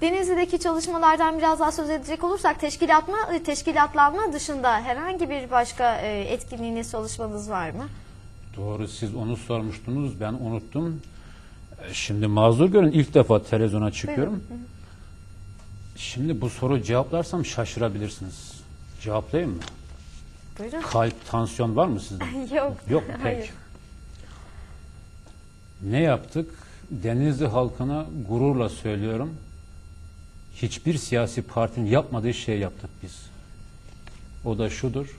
Denizli'deki çalışmalardan biraz daha söz edecek olursak teşkilatma, teşkilatlanma dışında herhangi bir başka e, etkinliğiniz, çalışmanız var mı? Doğru siz onu sormuştunuz ben unuttum. E, Şimdi mazur görün ilk defa televizyona çıkıyorum. Şimdi bu soru cevaplarsam şaşırabilirsiniz. Cevaplayayım mı? Buyurun. Kalp, tansiyon var mı sizde? Yok. Yok Hayır. pek. Ne yaptık? Denizli halkına gururla söylüyorum. Hiçbir siyasi partinin yapmadığı şey yaptık biz. O da şudur.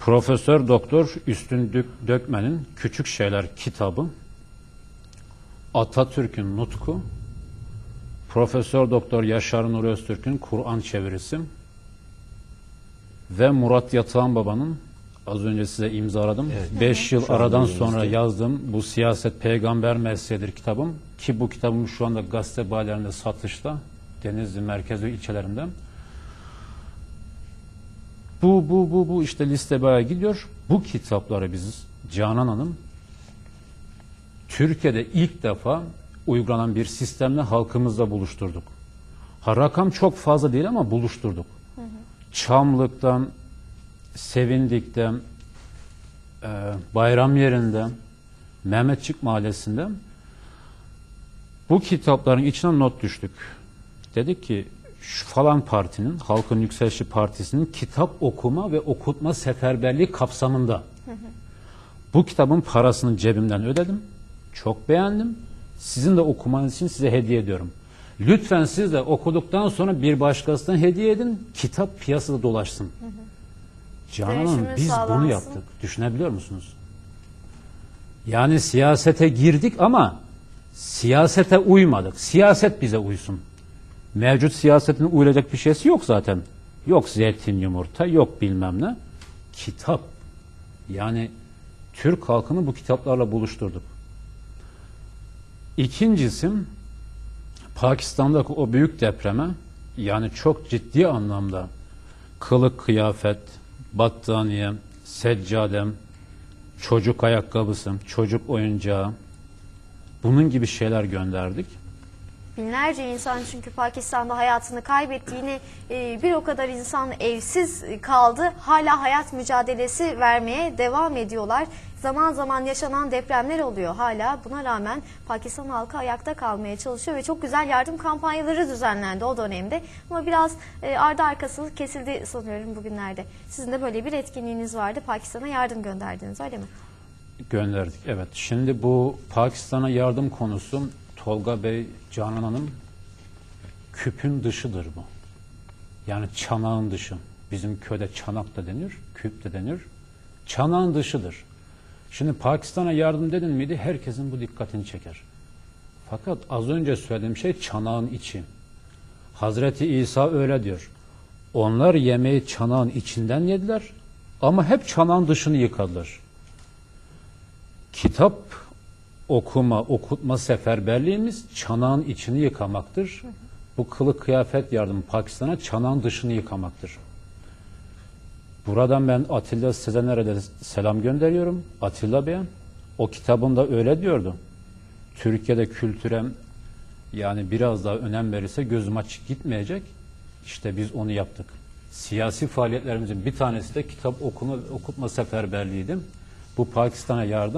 Profesör Doktor Üstün Dök- Dökmen'in Küçük Şeyler kitabı, Atatürk'ün Nutku, Profesör Doktor Yaşar Nuri Öztürk'ün Kur'an çevirisi, ve Murat Yatağan Baba'nın az önce size imzaladım. 5 yıl Şu aradan sonra yazdığım bu siyaset peygamber mesleğidir kitabım ki bu kitabım şu anda gazete bayilerinde satışta Denizli merkez ve ilçelerinde. Bu bu bu bu işte liste bayağı gidiyor. Bu kitapları biz Canan Hanım Türkiye'de ilk defa uygulanan bir sistemle halkımızla buluşturduk. Ha rakam çok fazla değil ama buluşturduk. Çamlık'tan, Sevindik'ten, e, Bayram yerinden, Mehmetçik Mahallesi'nde bu kitapların içine not düştük. Dedik ki şu falan partinin, Halkın Yükselişi Partisi'nin kitap okuma ve okutma seferberliği kapsamında. Bu kitabın parasını cebimden ödedim. Çok beğendim. Sizin de okumanız için size hediye ediyorum. Lütfen siz de okuduktan sonra bir başkasına hediye edin. Kitap piyasada dolaşsın. Canan Hanım biz sağlansın. bunu yaptık. Düşünebiliyor musunuz? Yani siyasete girdik ama siyasete uymadık. Siyaset bize uysun. Mevcut siyasetin uyulacak bir şeysi yok zaten. Yok zeytin yumurta, yok bilmem ne. Kitap. Yani Türk halkını bu kitaplarla buluşturduk. İkincisi Pakistan'daki o büyük depreme yani çok ciddi anlamda kılık kıyafet, battaniye, seccadem, çocuk ayakkabısı, çocuk oyuncağı bunun gibi şeyler gönderdik. Binlerce insan çünkü Pakistan'da hayatını kaybetti. Yine bir o kadar insan evsiz kaldı. Hala hayat mücadelesi vermeye devam ediyorlar. Zaman zaman yaşanan depremler oluyor hala. Buna rağmen Pakistan halkı ayakta kalmaya çalışıyor ve çok güzel yardım kampanyaları düzenlendi o dönemde. Ama biraz e, ardı arkası kesildi sanıyorum bugünlerde. Sizin de böyle bir etkinliğiniz vardı. Pakistan'a yardım gönderdiniz öyle mi? Gönderdik evet. Şimdi bu Pakistan'a yardım konusu Tolga Bey, Canan Hanım küpün dışıdır bu. Yani çanağın dışı. Bizim köyde çanak da denir, küp de denir. Çanağın dışıdır. Şimdi Pakistan'a yardım dedin miydi herkesin bu dikkatini çeker. Fakat az önce söylediğim şey çanağın içi. Hazreti İsa öyle diyor. Onlar yemeği çanağın içinden yediler ama hep çanağın dışını yıkadılar kitap okuma, okutma seferberliğimiz çanağın içini yıkamaktır. Bu kılık kıyafet yardımı Pakistan'a çanağın dışını yıkamaktır. Buradan ben Atilla Sezener'e de selam gönderiyorum. Atilla Bey'e. O kitabında öyle diyordu. Türkiye'de kültüre yani biraz daha önem verirse gözüm açık gitmeyecek. İşte biz onu yaptık. Siyasi faaliyetlerimizin bir tanesi de kitap okuma, okutma seferberliğiydi. Bu Pakistan'a yardım